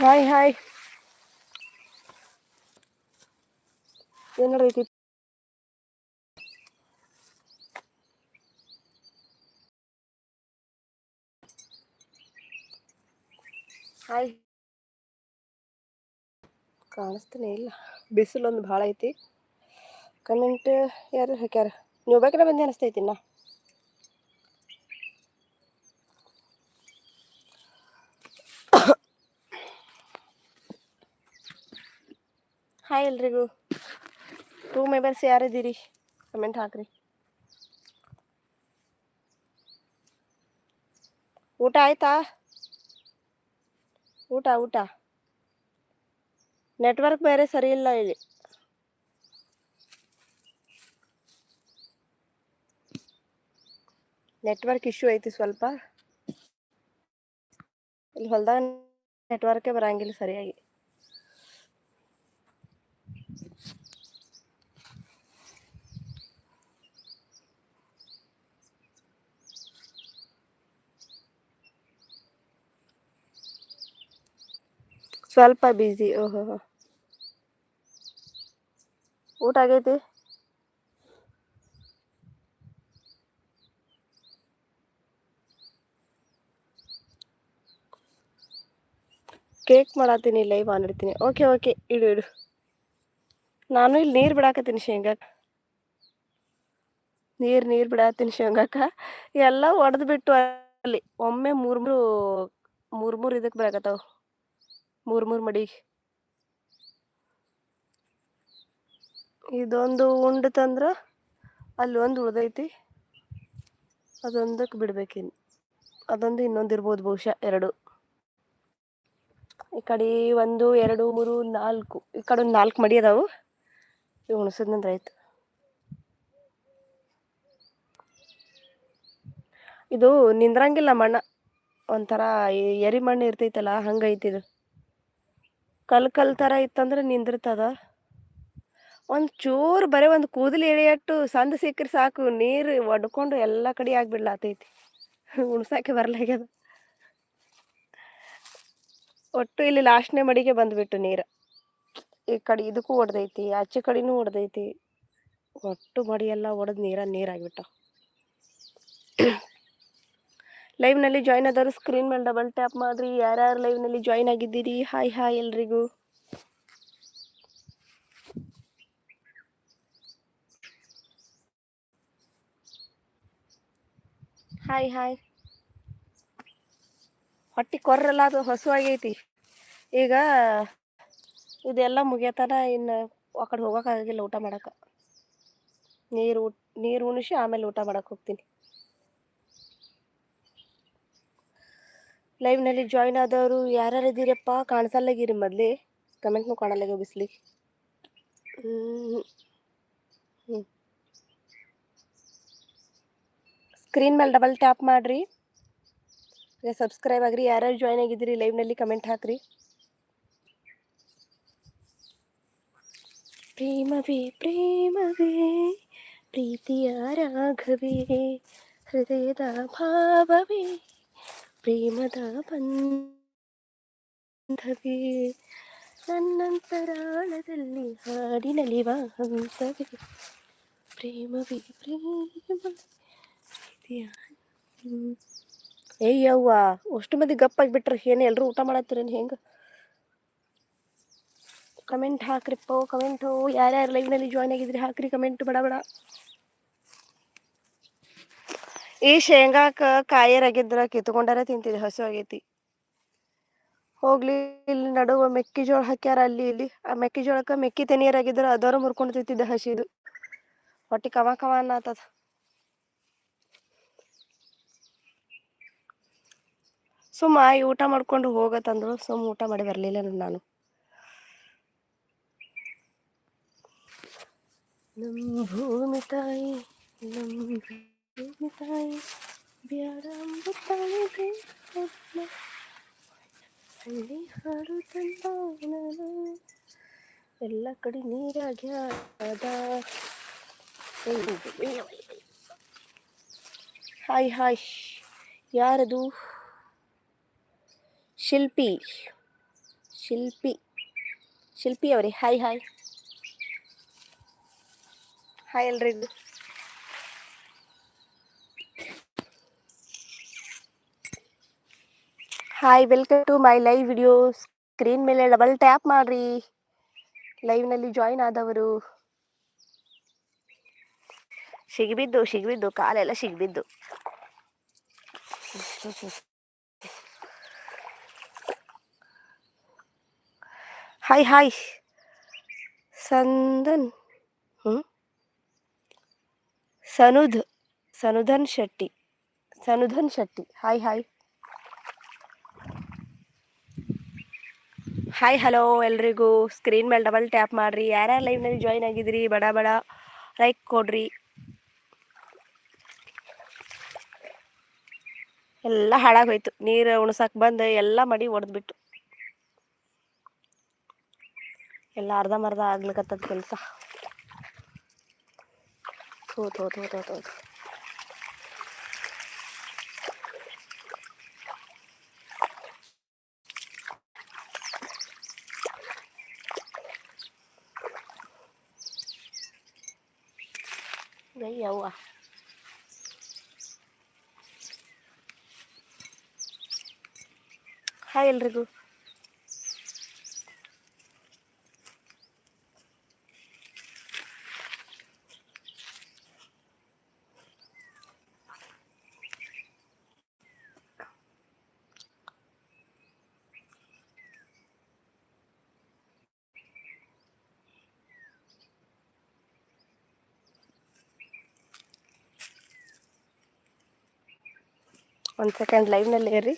Hi hi ಏನು ನಡೆದೈತಿ hi ಕಾಣಿಸ್ತಾನೆ ಇಲ್ಲ ಬಿಸಿಲೊಂದು ಭಾಳ ಐತಿ ಕಮೆಂಟ್ ಯಾರು ಹಾಕ್ಯಾರ ನೀವು ಬೇಕಾದ್ರೆ ಬಂದು ಅನಿಸ್ತೈತಿ ನಾ ಹಾಯ್ ಎಲ್ರಿಗೂ. Two members ಯಾರಿದ್ದೀರಿ? ಕಮೆಂಟ್ ಹಾಕ್ರಿ. ಊಟ ಆಯ್ತಾ? ಊಟ ಊಟ. ನೆಟ್ವರ್ಕ್ ಬೇರೆ ಸರಿ ಇಲ್ಲ ಇಲ್ಲಿ. ನೆಟ್ವರ್ಕ್ ಇಶ್ಯೂ ಐತಿ ಸ್ವಲ್ಪ. ಇಲ್ಲಿ ಹೊಲ್ದಾಗ ನೆಟ್ವರ್ಕೇ ಬರಂಗಿಲ್ಲ ಸರಿಯಾಗಿ. ಸ್ವಲ್ಪ ಬ್ಯುಸಿ ಓಹೋ. ಊಟ ಆಗೈತಿ? ಕೇಕ್ ಮಾಡತ್ತೀನಿ ಲೈವ್ ಆನ್ ಇಡ್ತೀನಿ. ಓಕೆ ಓಕೆ ಇಡು ಇಡು. ನಾನು ಇಲ್ಲಿ ನೀರು ಬಿಡಾಕತ್ತೀನಿ ಶೇಂಗಾಕ. ನೀರು ನೀರು ಬಿಡಾತೀನಿ ಶೇಂಗಾಕ. ಎಲ್ಲ ಒಡೆದು ಬಿಟ್ಟು ಅಲ್ಲಿ. ಒಮ್ಮೆ ಮೂರು ಮೂರು ಮೂರು ಮೂರು ಇದಕ್ಕೆ ಬರಾಕತ್ತಾವ. ಮೂರು ಮೂರು ಮಡಿ. ಇದೊಂದು ಉಂಡ ತಂದ್ರೆ ಅಲ್ಲಿ ಒಂದು ಉಳ್ದೈತಿ. ಅದೊಂದಕ್ಕೆ ಬಿಡ್ಬೇಕಿನ್ನು ಅದೊಂದು ಇನ್ನೊಂದು ಇರ್ಬೋದು ಬಹುಶಃ ಎರಡು. ಈ ಕಡೆ ಒಂದು, ಎರಡು, ಮೂರು, ನಾಲ್ಕು. ಈ ಕಡೆ ಒಂದು ನಾಲ್ಕು ಮಡಿ ಅದಾವು. ಇವು ಉಣಸದ್ನಂದ್ರೆ ಆಯ್ತು. ಇದು ನಿಂದ್ರಂಗಿಲ್ಲ ಮಣ್ಣ. ಒಂಥರ ಎರಿ ಮಣ್ಣು ಇರ್ತೈತಲ್ಲ, ಹಂಗೈತಿ ಇದು. ಕಲ್ ಕಲ್ ಥರ ಇತ್ತಂದ್ರೆ ನಿಂದಿರ್ತದ. ಒಂದು ಚೂರು ಬರೀ ಒಂದು ಕೂದಲು ಎಳೆಯಟ್ಟು ಸಂದ ಸಿಕ್ಕರೆ ಸಾಕು, ನೀರು ಒಡ್ಕೊಂಡು ಎಲ್ಲ ಕಡೆ ಆಗ್ಬಿಡ್ಲಾತೈತಿ. ಉಣ್ಸಾಕೆ ಬರ್ಲಾಗ್ಯದ. ಒಟ್ಟು ಇಲ್ಲಿ ಲಾಸ್ಟ್ನೇ ಮಡಿಗೆ ಬಂದ್ಬಿಟ್ಟು ನೀರು. ಈ ಕಡೆ ಇದಕ್ಕೂ ಒಡ್ದೈತಿ ಆಚೆ ಕಡೆನೂ ಒಡ್ದೈತಿ. ಒಟ್ಟು ಮಡಿ ಎಲ್ಲ ಒಡೆದು ನೀರ ನೀರಾಗ್ಬಿಟ್ಟ ಲೈವ್ನಲ್ಲಿ ಜಾಯ್ನ್ ಆದವರು ಸ್ಕ್ರೀನ್ ಮೇಲೆ ಡಬಲ್ ಟ್ಯಾಪ್ ಮಾಡಿರಿ. ಯಾರ್ಯಾರು ಲೈವ್ನಲ್ಲಿ ಜಾಯ್ನ್ ಆಗಿದ್ದೀರಿ? ಹಾಯ್ ಹಾಯ್ ಎಲ್ರಿಗೂ. ಹಾಯ್ ಹಾಯ್ ಹೊಟ್ಟೆ ಕೊರ್ರಲ್ಲ ಅದು ಹಸುವಾಗೈತಿ ಈಗ ಇದೆಲ್ಲ ಮುಗಿಯತನ ಇನ್ನು ಆ ಕಡೆ ಹೋಗೋಕ್ಕಾಗಿಲ್ಲ ಊಟ ಮಾಡಕ್ಕೆ. ನೀರು ನೀರು ಉಣಿಸಿ ಆಮೇಲೆ ಊಟ ಮಾಡಕ್ಕೆ ಹೋಗ್ತೀನಿ. ಲೈವ್ನಲ್ಲಿ ಜಾಯ್ನ್ ಆದವರು ಯಾರ್ಯಾರು ಇದ್ದೀರಪ್ಪ ಕಾಣಿಸಲ್ಲಾಗಿರಿ ಮೊದಲೇ. ಕಮೆಂಟ್ನು ಕಾಣಲ್ಲಾಗ ಬಿಸ್ಲಿ. ಸ್ಕ್ರೀನ್ ಮೇಲೆ ಡಬಲ್ ಟ್ಯಾಪ್ ಮಾಡಿರಿ. ಸಬ್ಸ್ಕ್ರೈಬ್ ಆಗ್ರಿ. ಯಾರ್ಯಾರು ಜಾಯ್ನ್ ಆಗಿದ್ದೀರಿ ಲೈವ್ನಲ್ಲಿ ಕಮೆಂಟ್ ಹಾಕ್ರಿ. ಪ್ರೇಮವೇ ಪ್ರೇಮವೇ, ಪ್ರೀತಿಯ ರಾಘವೇ, ಹೃದಯದ ಭಾವವೇ. ಪ್ರೇಮದ ಬಂಧವೇ, ನನ್ನಂತರಾಳದಲ್ಲಿ ಹಾಡಿನಲಿವ ಹಂತವಿ ಪ್ರೇಮವಿ ಪ್ರೇಮ ಪ್ರೀತಿಯ ಹ್ಮ್. ಏಯ್ ಯವ್ವ, ಅಷ್ಟು ಮಂದಿ ಗಪ್ಪಾಗಿ ಏನು ಎಲ್ಲರೂ ಊಟ ಮಾಡತ್ತೀರೇನು ಹೆಂಗೆ? ಕಮೆಂಟ್ ಹಾಕ್ರಿಪ್ಪ ಕಮೆಂಟು ಯಾರ್ಯಾರು ಲೈವ್ನಲ್ಲಿ ಜಾಯ್ನ್ ಆಗಿದ್ರಿ ಹಾಕ್ರಿ ಕಮೆಂಟ್ ಬಡ ಬಡ. ಈ ಶೇಂಗಾಕ ಕಾಯರಾಗಿದ್ರ ಕಿತ್ಕೊಂಡಾರ ತಿಂತಿದೆ ಹಸು ಆಗೈತಿ. ಹೋಗ್ಲಿ, ಇಲ್ಲಿ ನಡುವ ಮೆಕ್ಕೆಜೋಳ ಹಾಕ್ಯಾರ, ಅಲ್ಲಿ ಇಲ್ಲಿ. ಆ ಮೆಕ್ಕೆಜೋಳಕ್ಕೆ ಮೆಕ್ಕಿ ತೆನಿಯರಾಗಿದ್ರ ಅದರ ಮುರ್ಕೊಂಡು ತಿಂತಿದ್ದೆ ಹಸಿದು ಹೊಟ್ಟಿ ಕವ ಕವ ಅನ್ನತದ. ಸುಮ್ಮ ಈ ಊಟ ಮಾಡ್ಕೊಂಡು ಹೋಗತ್ತಂದ್ರು ಸುಮ್ಮ ಊಟ ಮಾಡಿ ಬರಲಿಲ್ಲ ನಾನು ನಮ್ಮ ಭೂಮಿ ತಾಯಿ ನಮ್ಮ ಭೂಮಿ ತಾಯಿ ಬ್ಯಾಡಂಬ ತಾಯಿ ದೇವಮ್ಮ. ಹಳ್ಳಿ ಹಾಡು ತಂದಾನನ. ಎಲ್ಲ ಕಡೆ ನೀರಾಗ್ಯಾದ ಹಾಯ್ ಹಾಯ್ ಯಾರದು ಶಿಲ್ಪಿ ಶಿಲ್ಪಿ ಶಿಲ್ಪಿ ಅವರೇ ಹಾಯ್ ಹಾಯ್ ಹಾಯ್ ಎಲ್ರಿಗೂ hi welcome to my live video screen ಮೇಲೆ ಡಬಲ್ ಟ್ಯಾಪ್ ಮಾಡ್ರಿ. ಲೈವ್ನಲ್ಲಿ ಜಾಯಿನ್ ಆದವರು. ಸಿಗಿಬಿದ್ದು ಸಿಗಿಬಿದ್ದು, ಕಾಲೆಲ್ಲ ಸಿಗಿಬಿದ್ದು. ಹಾಯ್ ಹಾಯ್ ಸಂದನ್ ಹ್ಞೂ ಸನುದ್ Sanudhan Shetty Sanudhan Shetty. Hi hi hi hello ಎಲ್ರಿಗೂ. ಸ್ಕ್ರೀನ್ ಮೇಲೆ ಡಬಲ್ ಟ್ಯಾಪ್ ಮಾಡಿರಿ. ಯಾರ್ಯಾರು ಲೈವ್ನಲ್ಲಿ ಜಾಯ್ನ್ ಆಗಿದ್ದೀರಿ? ಬಡ ಬಡ. ಲೈಕ್ ಕೊಡ್ರಿ. ಎಲ್ಲ ಹಾಳಾಗೋಯ್ತು. ನೀರು ಉಣಸಕ್ಕೆ ಬಂದು ಎಲ್ಲ ಮಡಿ ಒಡೆದ್ಬಿಟ್ಟು. ಎಲ್ಲ ಅರ್ಧಂಬರ್ಧ ಆಗ್ಲಿಕತ್ತದ ಕೆಲಸ. ಹೋತು ಹೋತು ಹೋತು ಥೋ ಥೋ ಥೋ. ಅಯ್ಯವ್ವ ಹಾಯ್ ಎಲ್ರಿಗೂ ಒಂದು ಸೆಕೆಂಡ್ ಲೈವ್ನಲ್ಲೇ ಇರ್ರಿ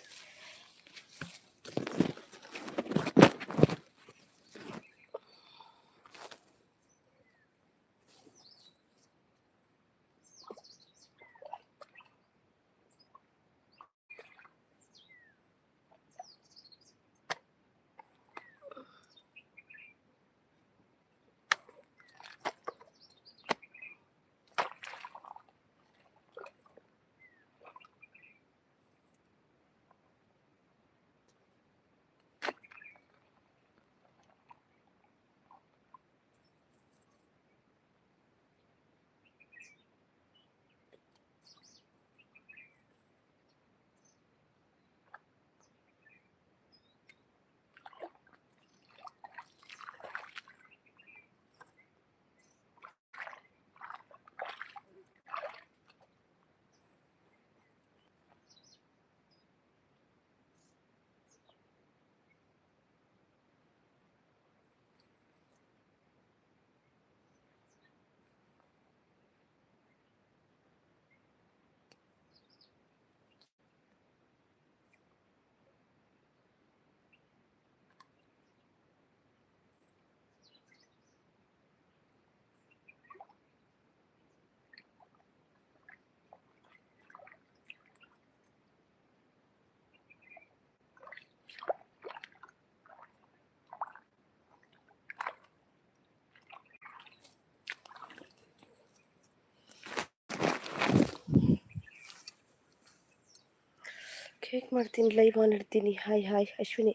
ಕೇಕ್ ಮಾಡ್ತೀನಿ ಲೈವ್ ಆನ್ ಇಡ್ತೀನಿ ಹಾಯ್ ಹಾಯ್ ಅಶ್ವಿನಿ.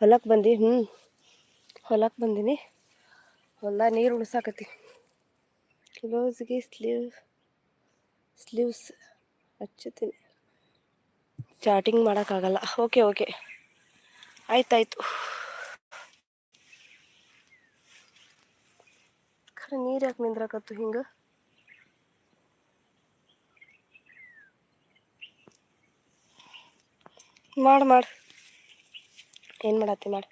ಹೊಲಕ್ಕೆ ಬಂದು? ಹ್ಞೂ ಹೊಲಕ್ಕೆ ಬಂದೀನಿ. ಹೊಲ ನೀರು ಉಣ್ಸಾಕತ್ತಿ ಬ್ಲೌಸ್ಗೆ ಸ್ಲೀವ್ ಸ್ಲೀವ್ಸ್ ಹಚ್ಚುತ್ತೀನಿ. ಚಾಟಿಂಗ್ ಮಾಡೋಕ್ಕಾಗಲ್ಲ ಓಕೆ ಓಕೆ ಆಯ್ತಾಯ್ತು. ಖರೆ ನೀರು ಯಾಕೆ ನಿಂದ್ರಾಕತ್ತು ಹಿಂಗೆ? ಮಾಡು ಮಾಡು. ಏನು ಮಾಡತ್ತಿ ಮಾಡು.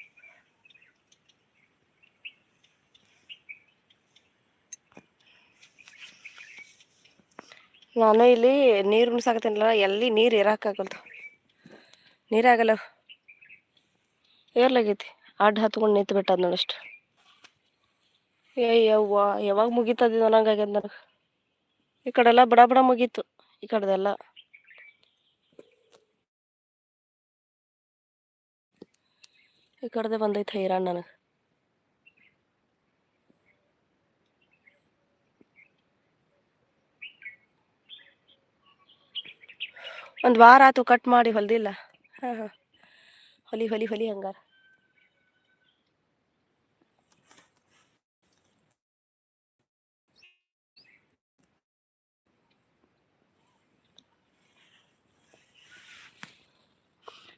ನಾನು ಇಲ್ಲಿ ನೀರು ಉಣಿಸಾಕತ್ತೀನಲ್ಲ, ಎಲ್ಲಿ ನೀರು ಇರೋಕ್ಕಾಗಲ್ದು ನೀರಾಗಲ್ಲ ಏರ್ಲಾಗೈತಿ. ಅಡ್ಡ ಹತ್ಕೊಂಡು ನಿಂತು ಬಿಟ್ಟದ ನೋಡಷ್ಟು ಏ ಯವ್ವ, ಯಾವಾಗ ಮುಗೀತದ ಅನ್ನಂಗಾಗ್ಯದ ನನಗೆ. ಈ ಕಡೆಲ್ಲ ಬಡ ಬಡ ಮುಗೀತು, ಈ ಕಡೆದೆಲ್ಲ. ಈ ಕಡೆದೇ ಬಂದೈತೆ ಹೈರಾಣ ನನಗೆ. ಒಂದು ವಾರ ಆತು ಕಟ್ ಮಾಡಿ ಹೊಲ್ದಿಲ್ಲ. ಹಾಂ ಹಾಂ. ಹೊಲಿ ಹೊಲಿ ಹೊಲಿ, ಹಂಗಾರ.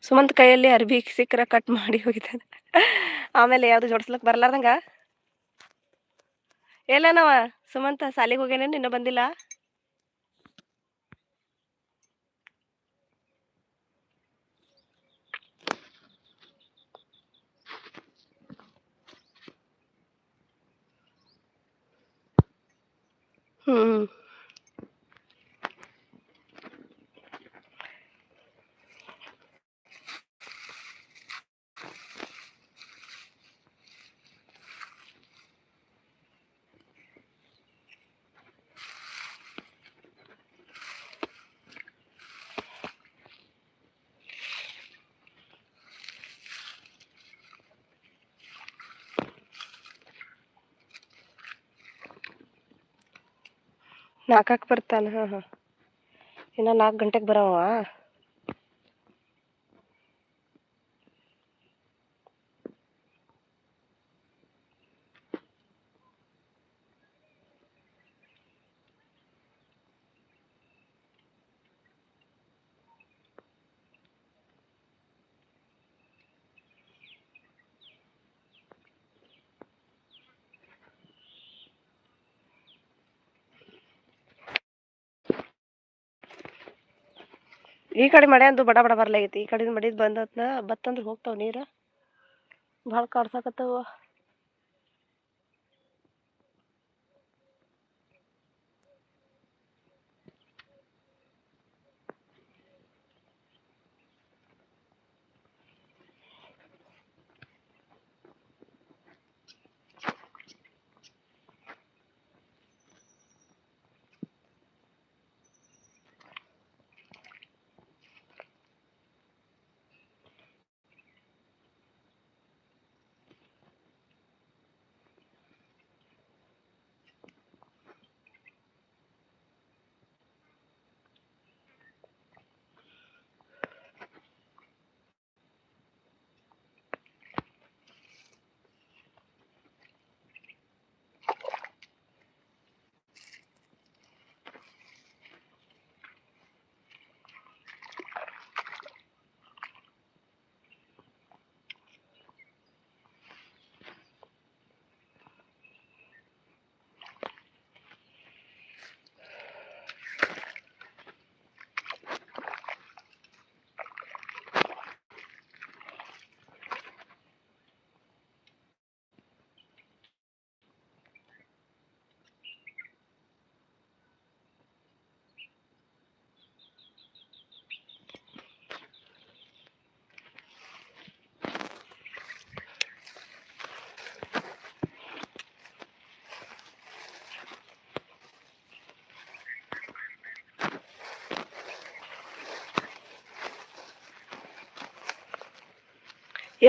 ಸುಮಂತ್ ಕೈಯಲ್ಲಿ ಅರ್ಬಿ ಸಿಕ್ಕರ ಕಟ್ ಮಾಡಿ ಹೋಗಿದ್ದಾನೆ. ಆಮೇಲೆ ಯಾವುದು ಜೋಡಿಸ್ಲಕ್ಕೆ ಎಲ್ಲ ಎಲ್ಲನವ? ಸುಮಂತ ಸಾಲಿಗೆ ಹೋಗ್ಯಾನೇನು? ಇನ್ನೂ ಬಂದಿಲ್ಲ? ಹ್ಞೂ ನಾಲ್ಕಕ್ಕೆ ಬರ್ತಾನೆ ಹಾಂ ಹಾಂ. ಇನ್ನು ನಾಲ್ಕು ಗಂಟೆಗೆ ಬರವ ಈ ಕಡೆ ಮಳೆ ಅಂತೂ ಬಡ ಬಡ ಬರ್ಲಾಗೈತಿ. ಈ ಕಡೆಯಿಂದ ಮಡಿದ್ ಬಂದತ್ನ ಬತ್ತಂದ್ರೆ ಹೋಗ್ತಾವ ನೀರು. ಭಾಳ ಕಾಡ್ಸಾಕತ್ತಾವ.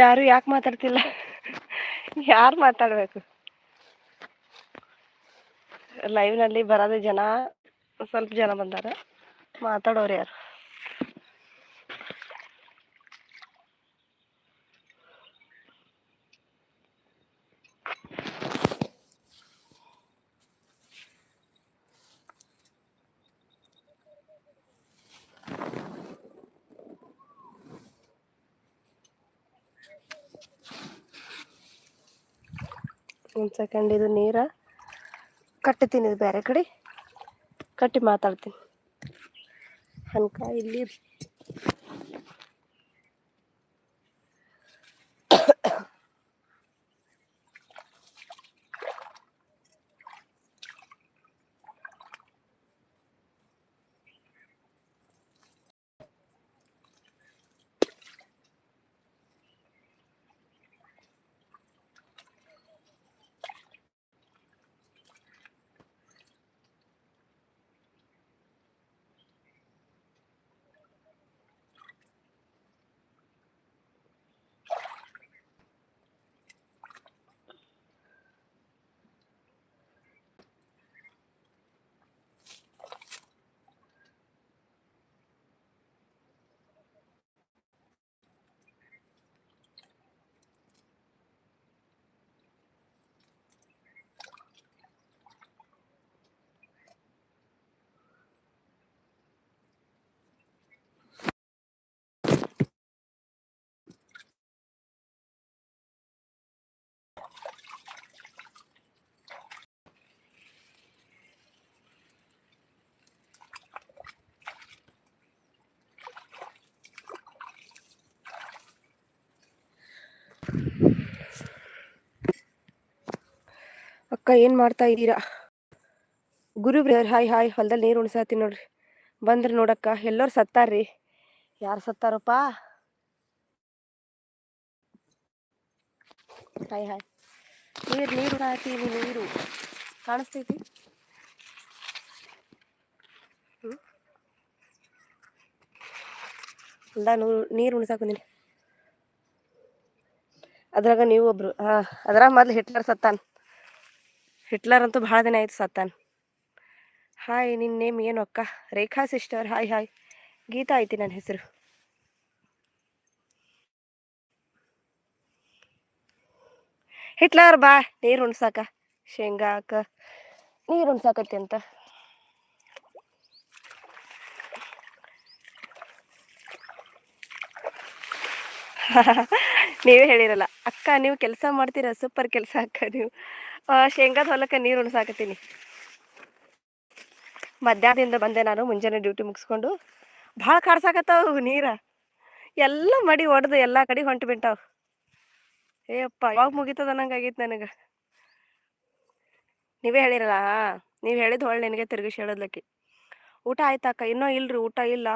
ಯಾರು ಯಾಕೆ ಮಾತಾಡ್ತಿಲ್ಲ? ಯಾರು ಮಾತಾಡಬೇಕು? ಲೈವ್ನಲ್ಲಿ ಬರೋದೇ ಜನ ಸ್ವಲ್ಪ ಜನ ಬಂದಾರ. ಮಾತಾಡೋರು ಯಾರು? ಒಂದು ಸೆಕೆಂಡ್ ಇದು ನೀರ. ಕಟ್ಟತೀನಿ ಇದು ಬೇರೆ ಕಡೆ. ಕಟ್ಟಿ ಮಾತಾಡ್ತೀನಿ. ಅನ್ಕ ಇಲ್ಲಿ ಅಕ್ಕ, ಏನು ಮಾಡ್ತಾ ಇದ್ದೀರಾ? ಗುರು ಬ್ರದರ್ ಹಾಯ್ ಹಾಯ್ ಹೊಲದಲ್ಲಿ ನೀರು ಉಣ್ಸಾತೀನಿ ನೋಡ್ರಿ. ಬಂದ್ರಿ ನೋಡಕ್ಕ, ಎಲ್ಲರು ಸತ್ತಾರ್ರಿ? ಯಾರು ಸತ್ತಾರಪ್ಪ? ಹಾಯ್ ಹಾಯ್ ನೀರು ನೀರು ಹಾಕ್ತೀನಿ ನೀರು. ಕಾಣಿಸ್ತೈತಿ? ಹ್ಞೂ ಹೊಲ್ದಾಗ ನೂರು ಉಣ್ಸಾಕೊಂದಿನಿ ಅದ್ರಾಗ ನೀವು ಒಬ್ರು ಹಾಂ ಅದ್ರಾಗ ಮೊದ್ಲು ಹಿಟ್ಲರ್ ಸತ್ತಾನ. ಹಿಟ್ಲರ್ ಅಂತೂ ಭಾಳ ದಿನ ಆಯ್ತು ಸತ್ತಾನ. ಹಾಯ್ ನಿನ್ನ ನೇಮ್ ಏನು ಅಕ್ಕ? Rekha sister hi hi. Geeta ಐತಿ ನನ್ನ ಹೆಸರು. ಹಿಟ್ಲರ್, ಬಾ, ನೀರು ಉಣ್ಸಾಕ. ಶೇಂಗಾ ಅಕ್ಕ ನೀರು ಉಣ್ಸಾಕತ್ತಿ ಅಂತ. ನೀವೇ ಹೇಳಿರಲ್ಲ. ಅಕ್ಕ ನೀವು ಕೆಲಸ ಮಾಡ್ತೀರಾ, ಸೂಪರ್ ಕೆಲಸ ಅಕ್ಕ ನೀವು. ಶೇಂಗಾದ ಹೊಲಕ್ಕೆ ನೀರು ಉಣಸಾಕತ್ತೀನಿ. ಮಧ್ಯಾಹ್ನದಿಂದ ಬಂದೆ ನಾನು, ಮುಂಜಾನೆ ಡ್ಯೂಟಿ ಮುಗಿಸ್ಕೊಂಡು. ಭಾಳ ಕಾಡ್ಸಾಕತ್ತಾವ ನೀರ. ಎಲ್ಲ ಮಡಿ ಒಡೆದು ಎಲ್ಲ ಕಡೆ ಹೊಂಟು ಬಿಟ್ಟಾವ. ಏಯಪ್ಪ, ಯಾವಾಗ ಮುಗೀತದ ನಂಗಾಗೈತೆ ನನಗೆ. ನೀವೇ ಹೇಳಿರಲ್ಲ ನೀವು ಹೇಳಿದ ಹೊಳ್ಳಿ ನಿನಗೆ ತಿರುಗಿಸಿ ಹೇಳೋದಕ್ಕೆ ಊಟ ಆಯ್ತಾ ಅಕ್ಕ? ಇನ್ನೂ ಇಲ್ರಿ, ಊಟ ಇಲ್ಲ.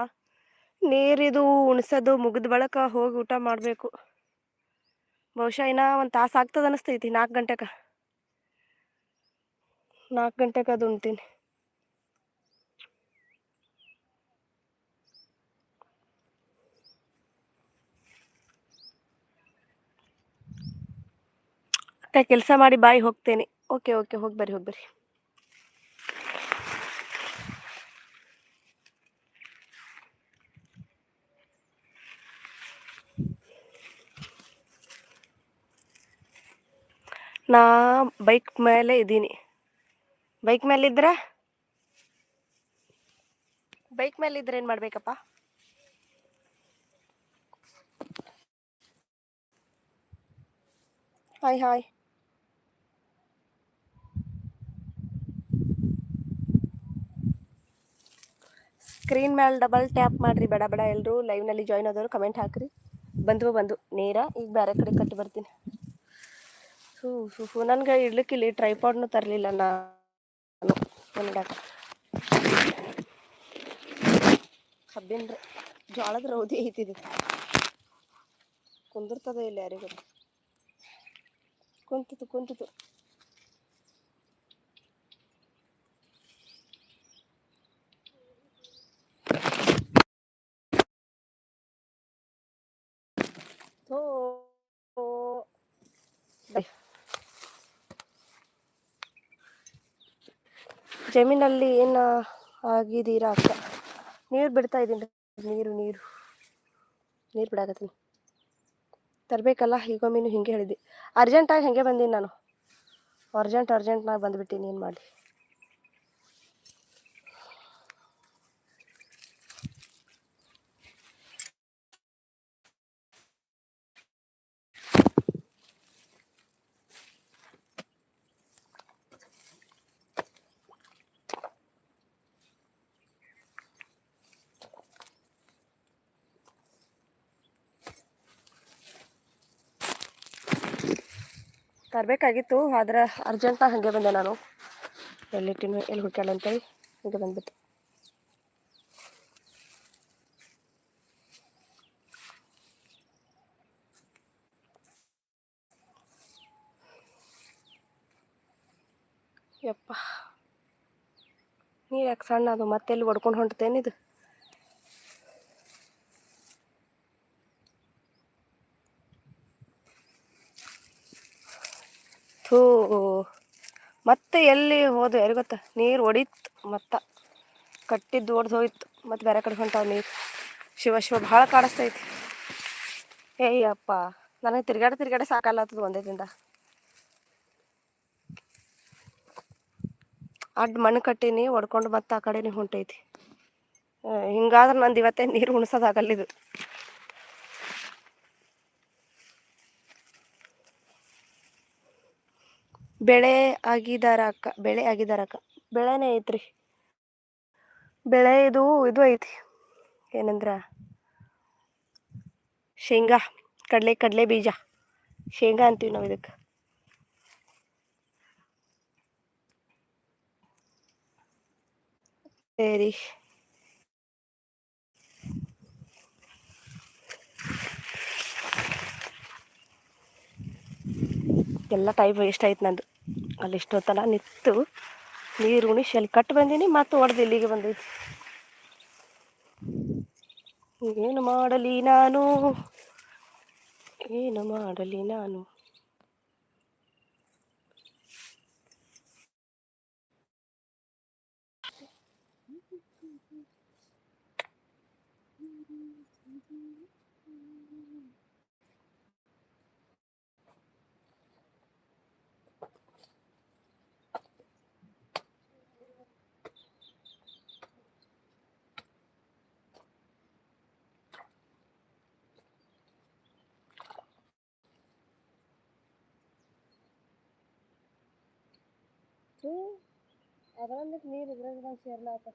ನೀರಿದು, ಉಣ್ಸೋದು, ಮುಗಿದ ಬಳಕ ಹೋಗಿ ಊಟ ಮಾಡಬೇಕು. ಬಹುಶಃ ಇನ್ನೂ ಒಂದು ತಾಸು ಆಗ್ತದೆ ಅನಿಸ್ತೈತಿ ನಾಲ್ಕು ಗಂಟೆಗೆ ನಾಲ್ಕು ಗಂಟೆಗೆ ಅದು ಉಣ್ತೀನಿ. ಕೆಲಸ ಮಾಡಿ ಬಾಯಿ ಹೋಗ್ತೇನೆ. ಓಕೆ ಓಕೆ, ಹೋಗಿ ಬರ್ರಿ ಹೋಗಿ ಬರ್ರಿ. ನಾ ಬೈಕ್ ಮೇಲೆ ಇದ್ದೀನಿ. ಬೈಕ್ ಮೇಲಿದ್ರೆ ಬೈಕ್ ಮೇಲಿದ್ರೆ ಏನು ಮಾಡಬೇಕಪ್ಪ? ಹಾಯ್ ಹಾಯ್ ಸ್ಕ್ರೀನ್ ಮೇಲೆ ಡಬಲ್ ಟ್ಯಾಪ್ ಮಾಡಿರಿ, ಬೇಡ ಬೇಡ. ಎಲ್ಲರೂ ಲೈವ್ನಲ್ಲಿ ಜಾಯ್ನ್ ಆದವರು ಕಮೆಂಟ್ ಹಾಕಿರಿ. ಬಂದು ಬಂದು ನೇರ, ಈಗ ಬೇರೆ ಕಡೆ ಕಟ್ಟಿ ಬರ್ತೀನಿ. ಹೂ ಹೂ ಹೂ ನನಗೆ ಟ್ರೈಪಾಡ್ನು ತರಲಿಲ್ಲ ನಾನು. ಕನ್ನಡಕ್ಕೆ ಕಬ್ಬಿನ ಜೋಳದ ರೌದಿ ಐತಿದು. ಕುಂದಿರ್ತದ ಇಲ್ಲ ಯಾರಿಗೂ ಕುಂತಿತು ಕುಂತಿತು ಥೋ ಬೈ. ಜಮೀನಲ್ಲಿ ಏನು ಆಗಿದ್ದೀರಾ ಅಕ್ಕ? ನೀರು ಬಿಡ್ತಾ ಇದ್ದೀನಿ ನೀರು ನೀರು. ನೀರು ಬಿಡಾಕತ್ತೀನಿ. ತರಬೇಕಲ್ಲ ಈಗೊಮ್ಮಿನೂ ಹಿಂಗೆ ಹೇಳಿದ್ದೆ. ಅರ್ಜೆಂಟಾಗಿ ಹಾಗೆ ಬಂದೀನಿ ನಾನು. ಅರ್ಜೆಂಟ್ ಅರ್ಜೆಂಟ್ನಾಗ ಬಂದುಬಿಟ್ಟಿನಿ, ಏನು ಮಾಡಲಿ? ತರಬೇಕಾಗಿತ್ತು, ಆದ್ರೆ ಅರ್ಜೆಂಟ್ ಹಾಗೆ ಬಂದೆ ನಾನು. ಎಲ್ಲಿಟ್ಟಿನ ಎಲ್ಲಿ ಹುಡ್ಕ್ಯಾಳ ಅಂತೇಳಿ ಹೀಗೆ ಬಂದ್ಬಿಟ್ಟು. ಯಪ್ಪ. ನೀರು ಯಾಕೆ ಸಣ್ಣ ಅದು ಮತ್ತೆಲ್ಲಿ ಒಡ್ಕೊಂಡು ಹೊಂಟತೇನಿದು ಥೂ ಮತ್ತೆ ಎಲ್ಲಿ ಹೋದ ಯಾರಿಗೆ ಗೊತ್ತ? ನೀರು ಒಡಿತು ಮತ್ತೆ ಕಟ್ಟಿದ್ದು ಒಡ್ದು ಹೋಯ್ತು. ಮತ್ತೆ ಬೇರೆ ಕಡೆ ಹೊಂಟಾವ ನೀರು. ಶಿವ ಶಿವ, ಭಾಳ ಏಯ್ ಅಪ್ಪ ನನಗೆ ತಿರ್ಗಾಡ ತಿರ್ಗಾಡ ಆತದ ಒಂದೇ ದಿನ ಅಡ್ಡ ಮಣ್ಣು ಕಟ್ಟೀನಿ, ಒಡ್ಕೊಂಡು ಮತ್ತೆ ಆ ಕಡೆನೇ ಹೊಂಟೈತಿ. ಹಿಂಗಾದ್ರೆ ನಂದು ಇವತ್ತೇ ನೀರು ಉಣ್ಸೋದಾಗಲ್ಲಿದು ಬೆಳೆ ಆಗಿದಾರ ಅಕ್ಕ, ಬೆಳೆ ಆಗಿದಾರ ಅಕ್ಕ. ಬೆಳೆನೇ ಐತ್ರಿ. ಬೆಳೆ ಇದು ಇದು ಐತಿ. ಏನಂದ್ರ? ಶೇಂಗಾ, ಕಡಲೆ ಕಡಲೆ ಬೀಜ. ಶೇಂಗಾ ಅಂತೀವಿ ನಾವು ಇದಕ್ಕೆ ಸರಿ. ಎಲ್ಲ ಟೈಮ್ ವೇಸ್ಟ್ ಆಯ್ತು ನಂದು. ಅಲ್ಲಿ ಇಷ್ಟೊತ್ತಲ್ಲ ನಿಂತು ನೀರು ಉಣಿಸಿ ಅಲ್ಲಿ ಕಟ್ಟು ಬಂದೀನಿ ಮತ್ತು ಹೊಡೆದು ಇಲ್ಲಿಗೆ ಬಂದೈತಿ ಏನು ಮಾಡಲಿ ನಾನು? ಏನು ಮಾಡಲಿ ನಾನು? ಅದರಂದಕ್ಕೆ ನೀರು ಇದ್ರಾಗ ಬಂದು ಸೇರ್ಲಾತ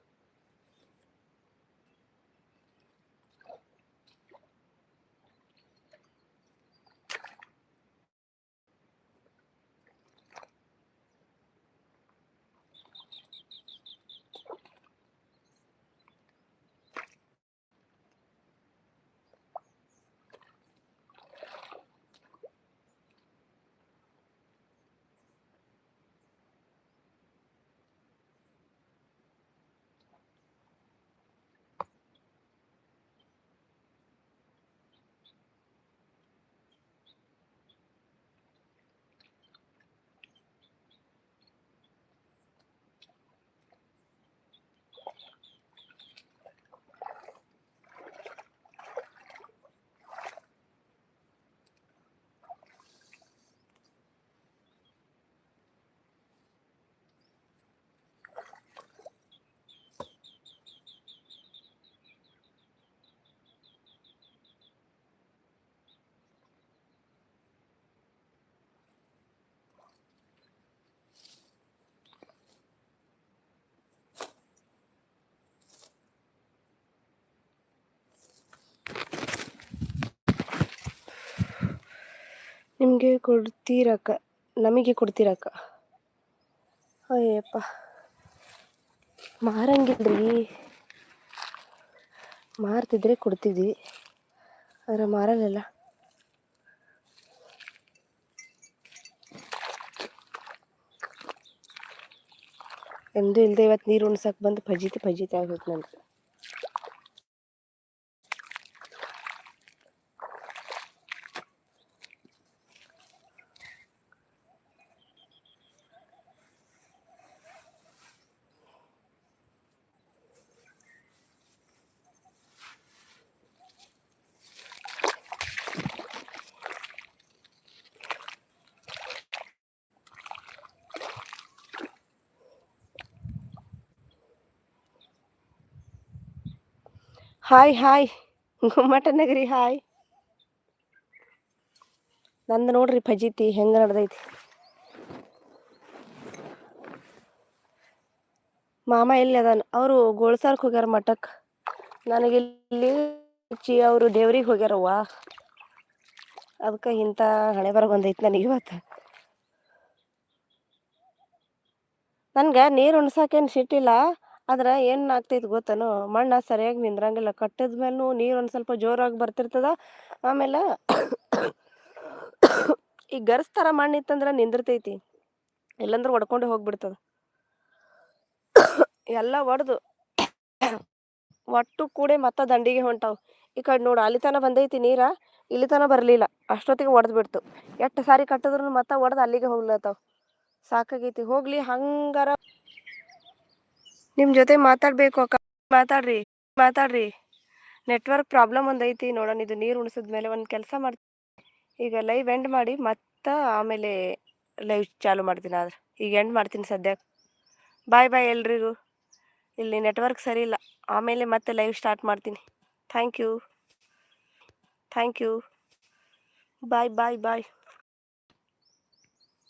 ನಿಮಗೆ ಕೊಡ್ತೀರಕ್ಕ? ನಮಗೆ ಕೊಡ್ತೀರಕ್ಕ? ಅಯ್ಯಪ್ಪ ಮಾರಂಗಿಲ್ರಿ. ಮಾರ್ತಿದ್ರೆ ಕೊಡ್ತಿದ್ವಿ ಆದರೆ ಮಾರಲ್ಲ ಎಂದೂ ಇಲ್ಲದೆ ಇವತ್ತು ನೀರು ಉಣ್ಸಕ್ಕೆ ಬಂದು ಫಜೀತಿ ಫಜೀತಿ ಆಗೋಯ್ತು ನನಗೆ ಹಾಯ್ ಹಾಯ್. ಗುಮ್ಮಟ ನಗರಿ ಹಾಯ್. ನಂದು ನೋಡ್ರಿ ಫಜೀತಿ ಹೆಂಗೆ ನಡ್ದೈತಿ. ಮಾಮ ಎಲ್ಲಿ ಅದಾನ? ಅವರು ಗೋಳ್ಸಾರ್ಕ್ ಹೋಗ್ಯಾರ ಮಠಕ್ಕೆ ನನಗಿಲ್ಲಿ ಚಿ ಅವರು ದೇವ್ರಿಗೆ ಹೋಗ್ಯಾರವ್ವ. ಅದಕ್ಕೆ ಇಂಥ ಹಣೆ ಬರ ಬಂದೈತಿ ನನಗೆ ಇವತ್ತು. ನನ್ಗೆ ನೀರು ಉಣ್ಸಕ್ಕೇನು ಸಿಟ್ಟಿಲ್ಲ. ಆದ್ರೆ ಏನು ಆಗ್ತೈತಿ ಗೊತ್ತನು? ಮಣ್ಣು ಸರಿಯಾಗಿ ನಿಂದ್ರಂಗಿಲ್ಲ. ಕಟ್ಟಿದ ಮೇಲೂ ನೀರು ಒಂದು ಸ್ವಲ್ಪ ಜೋರಾಗಿ ಬರ್ತಿರ್ತದ. ಆಮೇಲೆ ಈ ಗರ್ಸ್ ಥರ ಮಣ್ಣು ಇತ್ತಂದ್ರೆ ನಿಂದಿರ್ತೈತಿ. ಇಲ್ಲಂದ್ರೆ ಒಡ್ಕೊಂಡು ಹೋಗ್ಬಿಡ್ತದ. ಎಲ್ಲ ಒಡೆದು ಒಟ್ಟು ಕೂಡಿ ಮತ್ತೆ ದಂಡಿಗೆ ಹೊಂಟಾವು. ಈ ಕಡೆ ನೋಡು ಅಲ್ಲಿ ತನಕ ಬಂದೈತಿ ನೀರ ಇಲ್ಲಿ ತನಕ ಬರಲಿಲ್ಲ. ಅಷ್ಟೊತ್ತಿಗೆ ಒಡೆದು ಬಿಡ್ತು ಎಷ್ಟು ಸಾರಿ ಕಟ್ಟಿದ್ರು ಮತ್ತೆ ಒಡೆದು ಅಲ್ಲಿಗೆ ಹೋಗ್ಲತ್ತಾವ. ಸಾಕಾಗೈತಿ. ಹೋಗ್ಲಿ, ಹಂಗಾರ ನಿಮ್ಮ ಜೊತೆ ಮಾತಾಡಬೇಕು ಅಕ್ಕ. ಮಾತಾಡ್ರಿ ಮಾತಾಡ್ರಿ. ನೆಟ್ವರ್ಕ್ ಪ್ರಾಬ್ಲಮ್ ಒಂದು ಐತಿ ನೋಡೋಣ, ಇದು ನೀರು ಉಣಿಸಿದ ಮೇಲೆ ಒಂದು ಕೆಲಸ ಮಾಡ್ತೀನಿ. ಈಗ ಲೈವ್ ಎಂಡ್ ಮಾಡಿ ಮತ್ತೆ ಆಮೇಲೆ ಲೈವ್ ಚಾಲು ಮಾಡ್ತೀನಿ ಆದ್ರೆ. ಈಗ ಎಂಡ್ ಮಾಡ್ತೀನಿ ಸದ್ಯಕ್ಕೆ ಬಾಯ್ ಬಾಯ್ ಎಲ್ರಿಗೂ. ಇಲ್ಲಿ ನೆಟ್ವರ್ಕ್ ಸರಿ ಇಲ್ಲ. ಆಮೇಲೆ ಮತ್ತೆ ಲೈವ್ ಸ್ಟಾರ್ಟ್ ಮಾಡ್ತೀನಿ. Thank you thank you bye bye bye